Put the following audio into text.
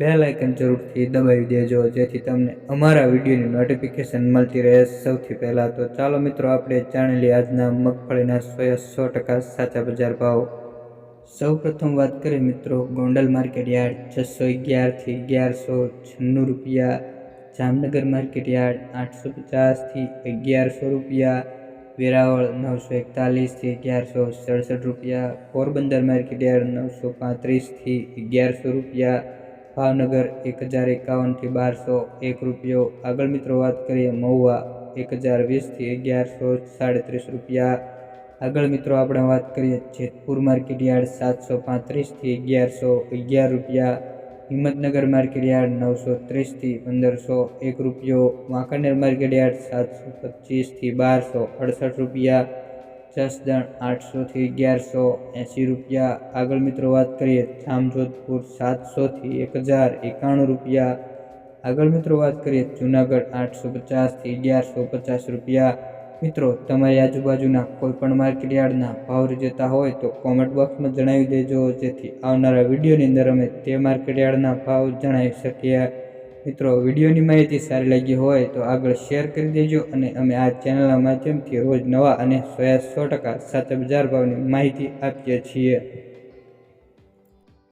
Bell icon જરૂરથી દબાવી દેજો, જેથી તમને અમારા વિડીયોની નોટિફિકેશન મળતી રહે. સૌથી પહેલાં તો ચાલો મિત્રો, આપણે જાણી લઈએ આજના મગફળીના સો સો ટકા સાચા બજાર ભાવ. સૌ પ્રથમ વાત કરીએ મિત્રો, ગોંડલ માર્કેટ યાર્ડ છસો અગિયારથી અગિયારસો છન્નું રૂપિયા, જામનગર માર્કેટ યાર્ડ આઠસો પચાસથી અગિયારસો રૂપિયા, વેરાવળ નવસો એકતાલીસથી અગિયારસો સડસઠ રૂપિયા, પોરબંદર માર્કેટ યાર્ડ નવસો પાંત્રીસથી અગિયારસો રૂપિયા ભાવનગર એક હજાર એકાવનથી બારસો એક રૂપિયો. આગળ મિત્રો વાત કરીએ મહુવા એક હજાર વીસથી અગિયારસો સાડત્રીસ રૂપિયા. આગળ મિત્રો આપણે વાત કરીએ જેતપુર માર્કેટ યાર્ડ, સાતસો પાંત્રીસથી અગિયારસો અગિયાર રૂપિયા. હિંમતનગર માર્કેટ યાર્ડ, નવસો ત્રીસથી પંદરસો એક રૂપિયો. વાંકાનેર માર્કેટ યાર્ડ, સાતસો પચીસથી બારસો અડસઠ રૂપિયા. જસદણ આઠસોથી અગિયારસો એંસી રૂપિયા. આગળ મિત્રો વાત કરીએ જામજોધપુર સાતસોથી એક હજાર એકાણું રૂપિયા. આગળ મિત્રો વાત કરીએ જુનાગઢ આઠસો પચાસથી અગિયારસો પચાસ રૂપિયા. મિત્રો, તમારી આજુબાજુના કોઈપણ માર્કેટ યાર્ડના ભાવ જતા હોય તો કોમેન્ટ બોક્સમાં જણાવી દેજો, જેથી આવનારા વિડીયોની અંદર અમે તે માર્કેટયાર્ડના ભાવ જણાવી શકીએ. મિત્રો, વિડીયોની માહિતી સારી લાગી હોય તો આગળ શેર કરી દેજો અને અમે આ ચેનલના માધ્યમથી રોજ નવા અને સો સો ટકા સાચા બજાર ભાવની માહિતી આપીએ છીએ.